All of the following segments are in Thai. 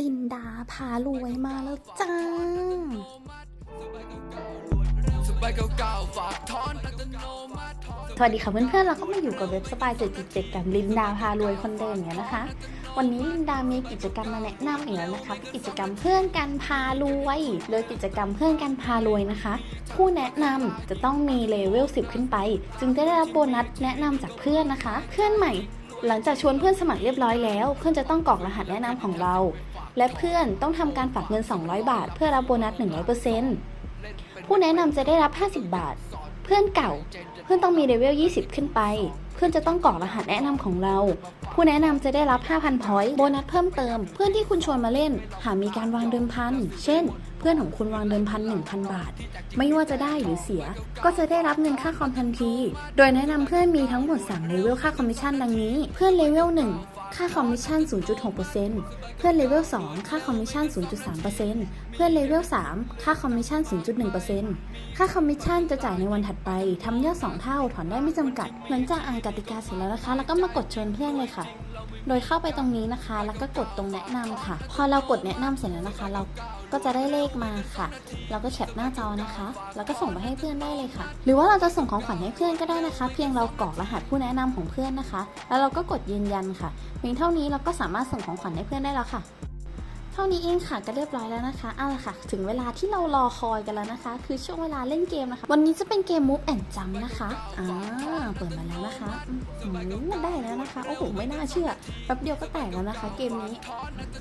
ลินดาพารวยมาแล้วจ้าสบายเก่าๆฝากถอนอัตโนมัติถอนสวัสดีค่ะเพื่อนๆเราก็มาอยู่กับเว็บสปายเจ็ดจุดเจ็ดกับลินดาพารวยคนเดิมอย่างนี้ยนะคะ วันนี้ลินดามีกิจกรรมมาแนะนำอีกแล้วนะคะกิจกรรมเพื่อนกันพารวยโดยกิจกรรมเพื่อนกันพารวยนะคะ ผู้แนะนำจะต้องมีเลเวล10 ขึ้นไป จึงจะได้รับโบนัสแนะนำจากเพื่อนนะคะ เพื่อนใหม่ หลังจากชวนเพื่อนสมัครเรียบร้อยแล้ว เพื่อนจะต้องกรอกรหัสแนะนำของเรา และเพื่อนต้องทำการฝากเงิน 200 บาท เพื่อรับโบนัส 100%ผู้แนะนำจะได้รับ 50 บาท เพื่อนเก่า เพื่อนต้องมีเลเวล 20 ขึ้นไป เพื่อนจะต้องกรอกรหัสแนะนำของเรา ผู้แนะนำจะได้รับ 5,000พอยต์โบนัสเพิ่มเติม เพื่อนที่คุณชวนมาเล่น หากมีการวางเดิมพัน เช่น พื่อนของคุณวางเดิมพัน1,000บาท ไม่ว่าจะได้หรือเสีย ก็จะได้รับเงินค่าคอมทันที โดยแนะนำเพื่อนมีทั้งหมด3เลเวลค่าคอมมิชชั่นดังนี้ เพื่อนเลเวล1ค่าคอมมิชชั่น 0.6%เพื่อนเลเวล2ค่าคอมมิชชั่น 0.3%เพื่อนเลเวล3ค่าคอมมิชชั่น 0.1%ค่าคอมมิชชั่นจะจ่ายในวันถัดไปทำยอด2เท่าถอนได้ไม่จำกัดหลังจากอ่านกติกาเสร็จแล้วนะคะ แล้วก็มากดเชิญเพื่อนเลยค่ะ โดยเข้าไปตรงนี้นะคะ แล้วก็กดตรงแนะนำค่ะ พอเรากดแนะนำเสร็จแล้วนะคะ เรา ก็จะได้เลขมาค่ะ เราก็แคปหน้าจอนะคะ แล้วก็ส่งไปให้เพื่อนได้เลยค่ะ หรือว่าเราจะส่งของขวัญให้เพื่อนก็ได้นะคะ เพียงเรากรอกรหัสผู้แนะนำของเพื่อนนะคะ แล้วเราก็กดยืนยันค่ะ เพียงเท่านี้เราก็สามารถส่งของขวัญให้เพื่อนได้แล้วค่ะ เท่านี้เองค่ะก็เรียบร้อยแล้วนะคะเอาละค่ะ ถึงเวลาที่เรารอคอยกันแล้วนะคะ คือช่วงเวลาเล่นเกมนะคะ วันนี้จะเป็นเกม Move and Jump นะคะอ่าเปิดมาแล้วนะคะอืมได้แล้วนะคะโอ้โหไม่น่าเชื่อแป๊บเดียวก็แตกแล้วนะคะ เกมนี้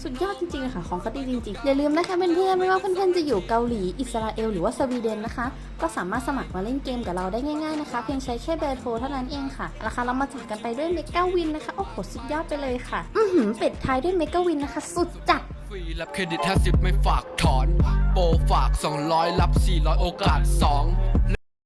สุดยอดจริงๆเลยค่ะ ของเขาดีจริงๆ อย่าลืมนะคะเพื่อนๆไม่ว่าเพื่อนๆจะอยู่เกาหลีอิสราเอลหรือว่าสวีเดนนะคะ ก็สามารถสมัครมาเล่นเกมกับเราได้ง่ายๆนะคะ เพียงใช้แค่เบอร์โทรเท่านั้นเองค่ะราคาเรามาจากกันไปด้วยเมกาวินนะคะโอ้โหสุดยอดไปเลยค่ะ อือหือปิดท้ายด้วยเมกาวินนะคะ สุดจัด ฟรีรับเครดิต 50 ไม่ฝากถอน โปรฝาก 200 รับ 400 โอกาส 2